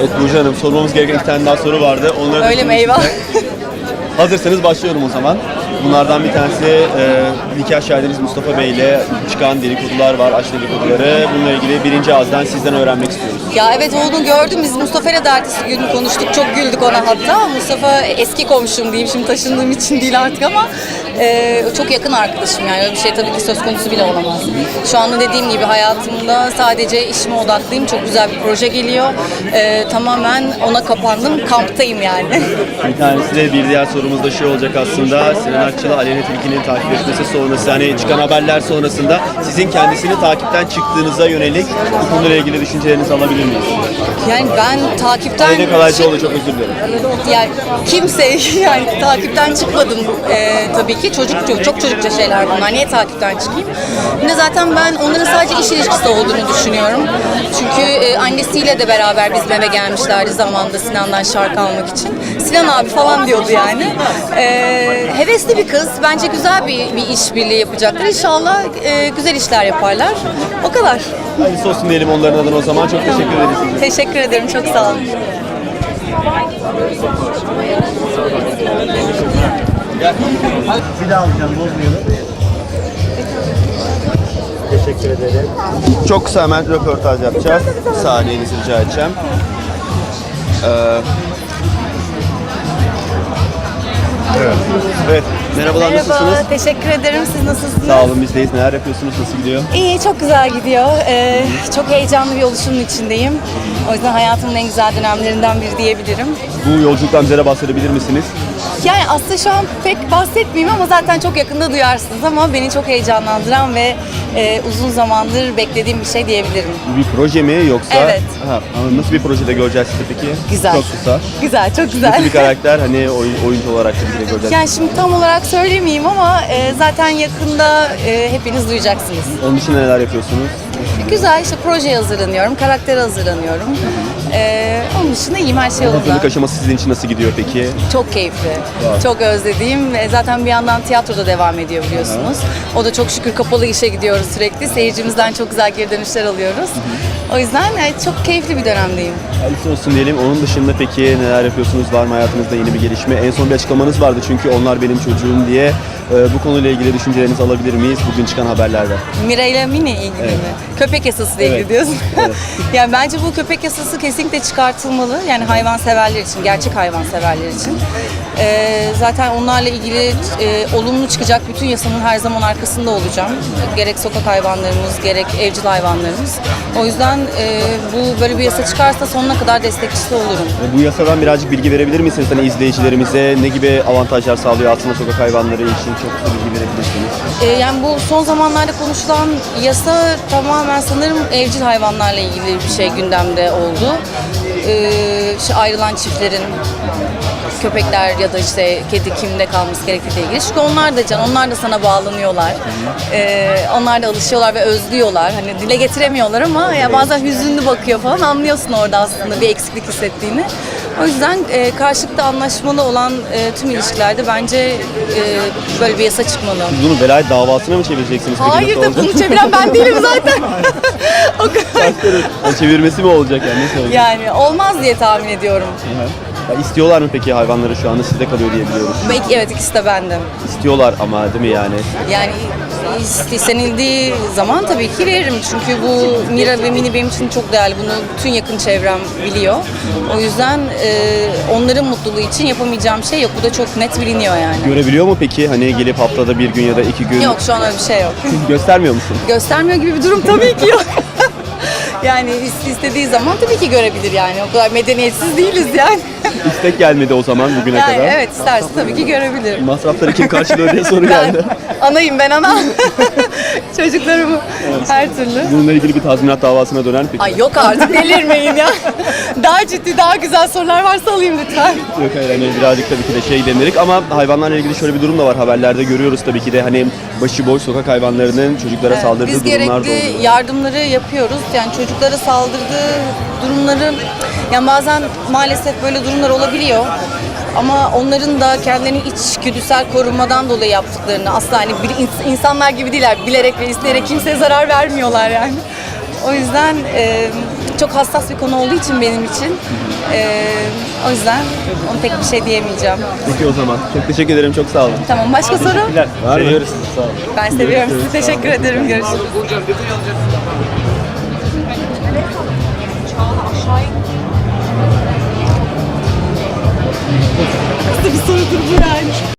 Evet Burcu Hanım sormamız gereken iki tane daha soru vardı. Onları da Öyle mi? Eyvah. Hazırsanız başlıyorum o zaman. Bunlardan bir tanesi e, nikah şahidiniz Mustafa Bey ile çıkan dedikodular var, aşk dedikoduları. Bununla ilgili birinci ağızdan sizden öğrenmek istiyoruz. Ya evet onu gördüm. Biz Mustafa ile de ertesi gün konuştuk. Çok güldük ona hatta. Mustafa eski komşum diyeyim. Şimdi taşındığım için değil artık ama e, çok yakın arkadaşım yani. Öyle bir şey tabii ki söz konusu bile olamaz. Şu anda dediğim gibi hayatımda sadece işime odaklıyım. Çok güzel bir proje geliyor. E, tamamen ona kapandım. Kamptayım yani. Bir tanesi de bir diğer sorumuz da şu olacak aslında. Sinan Akçıl'a Aleyna Tilki'nin takip etmesi sonrası, hani çıkan haberler sonrasında sizin kendisini takipten çıktığınıza yönelik bu konuyla ilgili düşüncelerinizi alabilir miyiz? Yani ben takipten... Aleyna Kalaycıoğlu çok özür dilerim. Yani kimse yani takipten çıkmadım Ee, tabii ki çocuk çok, çok çocukça şeyler bunlar. Niye takipten çıkayım? De zaten ben onların sadece iş ilişkisi olduğunu düşünüyorum. Çünkü e, annesiyle de beraber bizim eve gelmişlerdi zamanında Sinan'dan şarkı almak için. Sinan abi falan diyordu yani. Ee, hevesli bir kız. Bence güzel bir, bir işbirliği yapacaklar. İnşallah e, güzel işler yaparlar. O kadar. Hayırlısı olsun diyelim onların adına o zaman. Çok teşekkür ederiz. Teşekkür ederim. Çok sağ olun. Bir daha alacağım, bozmayalım. Teşekkür ederim. Çok kısa hemen röportaj yapacağız. Saniyenizi rica edeceğim. Ee, evet. evet. Merhabalar nasılsınız? teşekkür ederim. Siz nasılsınız? Sağ olun bizdeyiz. Neler yapıyorsunuz? Nasıl gidiyor? İyi, çok güzel gidiyor. Ee, çok heyecanlı bir oluşumun içindeyim. O yüzden hayatımın en güzel dönemlerinden biri diyebilirim. Bu yolculuktan bize bahsedebilir misiniz? Yani aslında şu an pek bahsetmeyeyim ama zaten çok yakında duyarsınız ama beni çok heyecanlandıran ve e, uzun zamandır beklediğim bir şey diyebilirim. Bir proje mi yoksa? Evet. Ha, nasıl bir projede göreceğiz sizi peki? Güzel. Çok kısa. Güzel, çok güzel. Nasıl bir karakter? Hani oyun, oyuncu olarak da bize göreceğiz. Yani şimdi tam olarak söylemeyeyim ama e, zaten yakında e, hepiniz duyacaksınız. Onun dışında neler yapıyorsunuz? Güzel işte projeye hazırlanıyorum, karaktere hazırlanıyorum. E, onun dışında iyiyim her şey yolunda. Hazırlık aşaması sizin için nasıl gidiyor peki? Çok keyifli, çok özlediğim ve zaten bir yandan tiyatroda devam ediyor biliyorsunuz. O da çok şükür kapalı işe gidiyoruz sürekli. Seyircimizden çok güzel geri dönüşler alıyoruz. O yüzden e, çok keyifli bir dönemdeyim. Hayırlısı olsun diyelim. Onun dışında peki neler yapıyorsunuz? Var mı hayatınızda yeni bir gelişme? En son bir açıklamanız vardı çünkü onlar benim çocuğum diye. Ee, bu konuyla ilgili düşüncelerinizi alabilir miyiz bugün çıkan haberlerde? Mira ile Mini ilgili Evet. mi? Köpek yasası ile ilgili Evet. diyorsun. Evet. yani bence bu köpek yasası kesinlikle çıkartılmalı. Yani hayvan severler için, gerçek hayvan severler için. Ee, zaten onlarla ilgili e, olumlu çıkacak bütün yasanın her zaman arkasında olacağım. Gerek sokak hayvanlarımız, gerek evcil hayvanlarımız. O yüzden e, bu böyle bir yasa çıkarsa sonuna kadar destekçisi olurum. Ee, Bu yasadan birazcık bilgi verebilir misiniz? Hani izleyicilerimize ne gibi avantajlar sağlıyor aslında sokak hayvanları için çok kısa bilgi verebilirsiniz. Ee, yani bu son zamanlarda konuşulan yasa tamamen sanırım evcil hayvanlarla ilgili bir şey gündemde oldu. Ee, işte ayrılan çiftlerin köpekler ya da işte kedi kimde kalması gerektiğiyle ilgili. Çünkü onlar da can, onlar da sana bağlanıyorlar. Ee, onlar da alışıyorlar ve özlüyorlar. Hani dile getiremiyorlar ama ya bazen hüzünlü bakıyor falan anlıyorsun orada aslında bir eksiklik hissettiğini. O yüzden e, karşılıklı anlaşmalı olan e, tüm ilişkilerde bence e, böyle bir yasa çıkmalı. Siz bunu velayet davasına mı çevireceksiniz? peki? Hayır Nasıl da olacak? bunu çeviren ben değilim zaten. o kadar. Yani çevirmesi mi olacak yani nasıl olacak? Yani olmaz diye tahmin ediyorum. Hı hı. Ya istiyorlar mı peki hayvanları şu anda sizde kalıyor diye biliyoruz. Belki evet ikisi de bende. İstiyorlar ama değil mi yani? Yani istenildiği zaman tabii ki veririm. Çünkü bu Mira ve Mini benim için çok değerli. Bunu bütün yakın çevrem biliyor. O yüzden e, onların mutluluğu için yapamayacağım şey yok. Bu da çok net biliniyor yani. Görebiliyor mu peki hani gelip haftada bir gün ya da iki gün Yok şu an öyle bir şey yok. göstermiyor musun? Göstermiyor gibi bir durum tabii ki yok. yani is- istediği zaman tabii ki görebilir yani. O kadar medeniyetsiz değiliz yani. İstek gelmedi o zaman bugüne yani kadar. evet isterse tabii ki görebilir. Masrafları kim karşılıyor diye soru geldi. anayım ben ana. Çocuklarımı her türlü. Bununla ilgili bir tazminat davasına döner peki? Ay yok artık delirmeyin ya. Daha ciddi, daha güzel sorular varsa alayım lütfen. Yok hayır hani birazcık tabii ki de şey denilerek ama hayvanlarla ilgili şöyle bir durum da var haberlerde görüyoruz tabii ki de hani başıboş sokak hayvanlarının çocuklara saldırdığı Biz durumlar da gerekli oluyor. yardımları yapıyoruz. Yani çocuklara saldırdığı durumları, yani bazen maalesef böyle durumlar olabiliyor. Ama onların da kendilerini içgüdüsel korunmadan dolayı yaptıklarını asla hani bir ins- insanlar gibi değiller. Bilerek ve isteyerek kimseye zarar vermiyorlar yani. O yüzden e, çok hassas bir konu olduğu için benim için. Ee, o yüzden onu pek bir şey diyemeyeceğim. Peki o zaman. Çok teşekkür ederim. Çok sağ olun. Tamam başka soru? Var mı? Sağ olun. Ben seviyorum sizi. Teşekkür ederim. Görüşürüz.